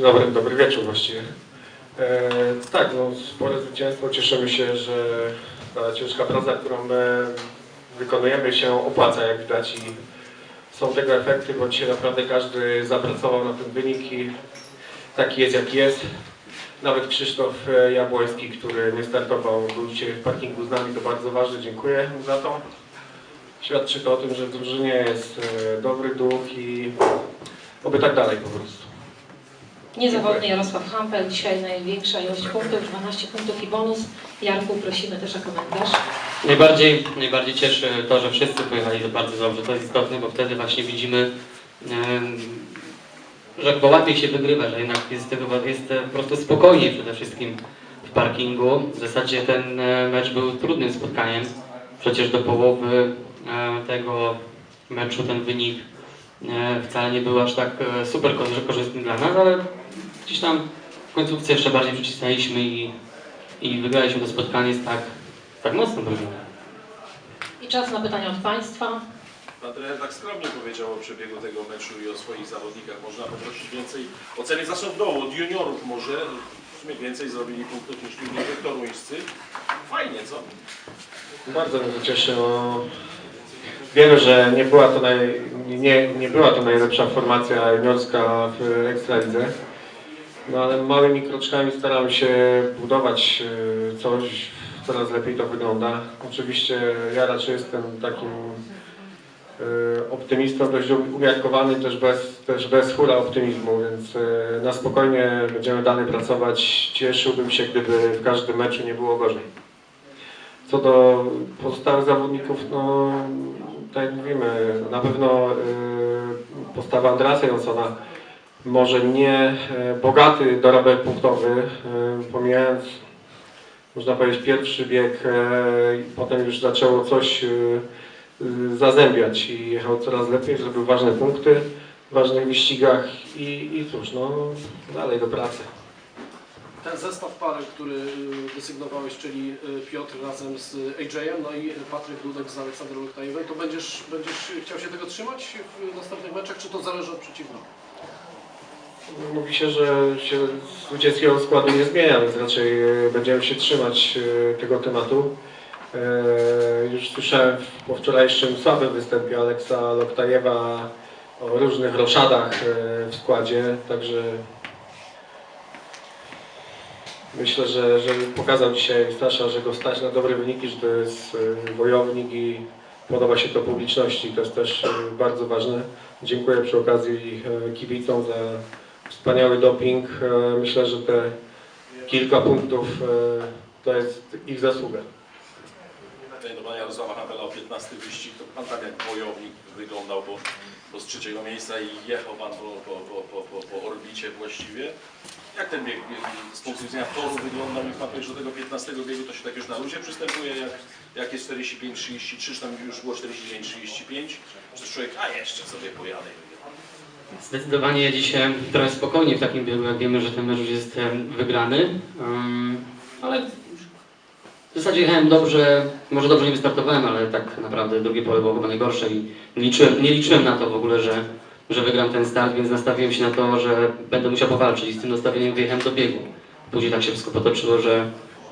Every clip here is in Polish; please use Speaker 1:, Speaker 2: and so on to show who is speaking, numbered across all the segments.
Speaker 1: Dzień dobry, dobry wieczór właściwie. E, tak, no spore zwycięstwo. Cieszymy się, że ta ciężka praca, którą my wykonujemy się opłaca, jak widać i są tego efekty, bo dzisiaj naprawdę każdy zapracował na ten wynik i taki jest jaki jest. Nawet Krzysztof e, Jabłoński, który nie startował, był dzisiaj w parkingu z nami, to bardzo ważne, dziękuję za to. Świadczy to o tym, że w drużynie jest e, dobry duch i oby tak dalej po prostu.
Speaker 2: Niezawodny Jarosław Hampel, dzisiaj największa ilość punktów, 12 punktów i bonus. Jarku, prosimy też o komentarz.
Speaker 3: Najbardziej, najbardziej cieszy to, że wszyscy pojechali bardzo dobrze. To jest istotne, bo wtedy właśnie widzimy, że chyba łatwiej się wygrywa, że jednak jest, jest e, po prostu spokojniej przede wszystkim w parkingu. W zasadzie ten e, mecz był trudnym spotkaniem. Przecież do połowy e, tego meczu ten wynik wcale nie był aż tak e, super korzy- korzystny dla nas, ale gdzieś tam w końcówce jeszcze bardziej przycisnęliśmy i, i wygraliśmy to spotkanie z tak, tak mocną drużyną.
Speaker 2: I czas na pytania od Państwa.
Speaker 4: Pan trener tak skromnie powiedział o przebiegu tego meczu i o swoich zawodnikach. Można poprosić więcej oceny. Zacznę od dołu, od juniorów może. W sumie więcej zrobili punktów niż juniorzy toruńscy. Fajnie, co?
Speaker 1: Bardzo mnie to cieszy. Wiemy, że nie była, to naj, nie, nie była to najlepsza formacja juniorska w Ekstralidze. No ale małymi kroczkami staramy się budować e, coś, coraz lepiej to wygląda. Oczywiście ja raczej jestem takim e, optymistą, dość umiarkowany, też bez, też bez hura optymizmu, więc e, na spokojnie będziemy dalej pracować. Cieszyłbym się, gdyby w każdym meczu nie było gorzej. Co do pozostałych zawodników, no tak jak mówimy, na pewno y, postawa Andrasa Jonsona może nie y, bogaty dorobek punktowy, y, pomijając można powiedzieć pierwszy bieg, i potem już zaczęło coś zazębiać i jechał coraz lepiej, zrobił ważne punkty w ważnych wyścigach i, i cóż, no dalej do pracy.
Speaker 5: Ten zestaw pary, który y, desygnowałeś, czyli y, Piotr razem z AJ-em, no i Patryk Dudek z Aleksandrem Loktajewem, to będziesz, będziesz chciał się tego trzymać w następnych meczach, czy to zależy od przeciwnika?
Speaker 1: Mówi się, że się zwycięskiego składu nie zmienia, więc raczej będziemy się trzymać tego tematu. Już słyszałem po wczorajszym słabym występie Aleksa Loktajewa o różnych roszadach w składzie, także myślę, że, że pokazał dzisiaj Stasza, że go stać na dobre wyniki, że to jest e, wojownik i podoba się to publiczności, to jest też e, bardzo ważne. Dziękuję przy okazji e, kibicom za wspaniały doping. Myślę, że te kilka punktów to jest ich zasługa.
Speaker 4: Pana Jarosława Hampela o 15 wyścig, to pan tam jak wojownik wyglądał, bo, bo z trzeciego miejsca i jechał pan po, po, po, po, po, orbicie właściwie. Jak ten bieg z punktu widzenia toru wyglądał i pan powie, że do tego 15 biegu to się tak już na luzie przystępuje, jak, jak jest 45-33, czy tam już było 45-35, że człowiek, a jeszcze sobie pojadę.
Speaker 3: Zdecydowanie dzisiaj trochę spokojniej w takim biegu, jak wiemy, że ten mecz już jest wygrany. Ale w zasadzie jechałem dobrze, może dobrze nie wystartowałem, ale tak naprawdę drugie pole było chyba najgorsze i liczyłem, nie liczyłem na to w ogóle, że, że wygram ten start, więc nastawiłem się na to, że będę musiał powalczyć i z tym nastawieniem wyjechałem do biegu. Później tak się wszystko potoczyło, że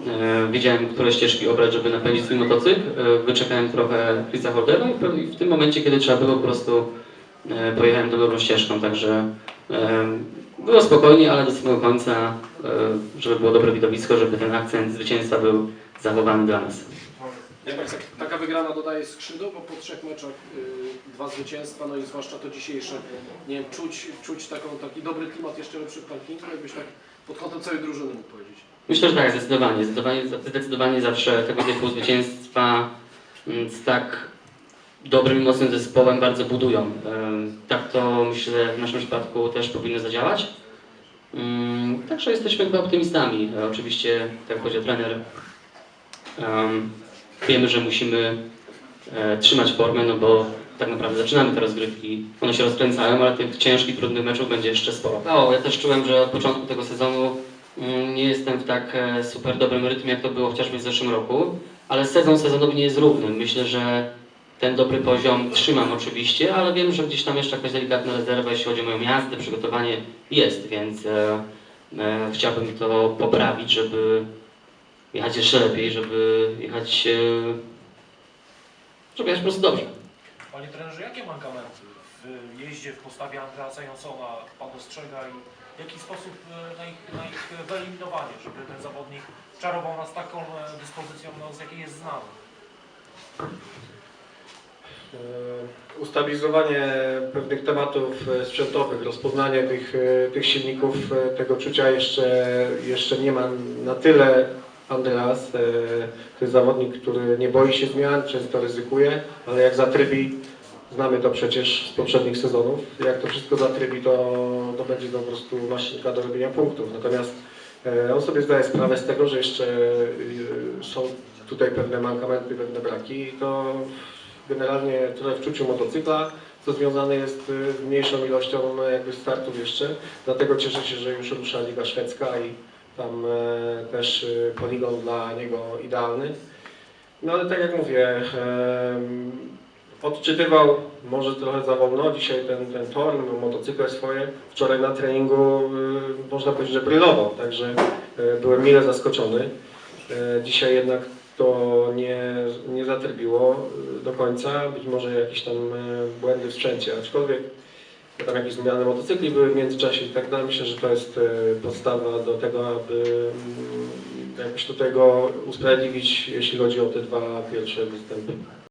Speaker 3: e, wiedziałem, które ścieżki obrać, żeby napędzić swój motocykl. E, wyczekałem trochę Chrisa Hordera i w- tym momencie, kiedy trzeba było po prostu e, pojechałem tą dobrą ścieżką, także e, było spokojnie, ale do samego końca, e, żeby było dobre widowisko, żeby ten akcent zwycięstwa był zachowany dla nas.
Speaker 5: Taka wygrana dodaje skrzydeł, bo po trzech meczach y, dwa zwycięstwa, no i zwłaszcza to dzisiejsze, nie wiem, czuć, czuć taką, taki dobry klimat jeszcze lepszy w parkingu, jakbyś tak pod kątem całej drużyny mógł powiedzieć.
Speaker 3: Myślę, że tak, zdecydowanie. Zdecydowanie, zdecydowanie zawsze tego typu zwycięstwa z tak dobrym i mocnym zespołem bardzo budują. Em, Tak to myślę w naszym przypadku też powinno zadziałać. Mm, Także jesteśmy chyba optymistami. E, Oczywiście, tak jak powiedział trener, em, wiemy, że musimy e, trzymać formę, no bo tak naprawdę zaczynamy te rozgrywki. One się rozkręcają, ale tych ciężkich, trudnych meczów będzie jeszcze sporo. No, ja też czułem, że od początku tego sezonu Mm, Nie jestem w tak e, super dobrym rytmie, jak to było chociażby w zeszłym roku, ale sezon sezonowi nie jest równy. Myślę, że ten dobry poziom trzymam oczywiście, ale wiem, że gdzieś tam jeszcze jakaś delikatna rezerwa, jeśli chodzi o moją jazdę, przygotowanie jest, więc e, e, chciałbym to poprawić, żeby jechać jeszcze lepiej, żeby jechać, e, żeby jechać po prostu dobrze.
Speaker 6: Panie trenerze, jakie mankamenty w jeździe, w postawie Andreasa Jansona Pan dostrzega i w jaki sposób e, na ich, na ich wyeliminowanie, żeby ten zawodnik czarował nas taką e, dyspozycją, no, z jakiej jest znany?
Speaker 1: Ustabilizowanie pewnych tematów sprzętowych, rozpoznanie tych, tych silników, tego czucia jeszcze, jeszcze nie ma na tyle Andreas. e, To jest zawodnik, który nie boi się zmian, często ryzykuje, ale jak zatrybi, znamy to przecież z poprzednich sezonów, jak to wszystko zatrybi, to, to będzie to po prostu maszynka do robienia punktów. Natomiast e, on sobie zdaje sprawę z tego, że jeszcze e, są tutaj pewne mankamenty, pewne braki i to generalnie trochę w czuciu motocykla, co związane jest y, z mniejszą ilością e, jakby startów jeszcze. Dlatego cieszę się, że już rusza Liga Szwedzka i tam e, też y, poligon dla niego idealny. No ale tak jak mówię, odczytywał może trochę za wolno dzisiaj ten, ten tor, motocykle swoje. Wczoraj na treningu y, można powiedzieć, że brylował, także byłem mile zaskoczony. E, Dzisiaj jednak to nie, nie zatrybiło do końca, być może jakieś tam e, błędy w sprzęcie, aczkolwiek tam jakieś zmiany motocykli były w międzyczasie i tak dalej. Myślę, że to jest e, podstawa do tego, aby mm, jakoś do tego usprawiedliwić, jeśli chodzi o te dwa pierwsze występy.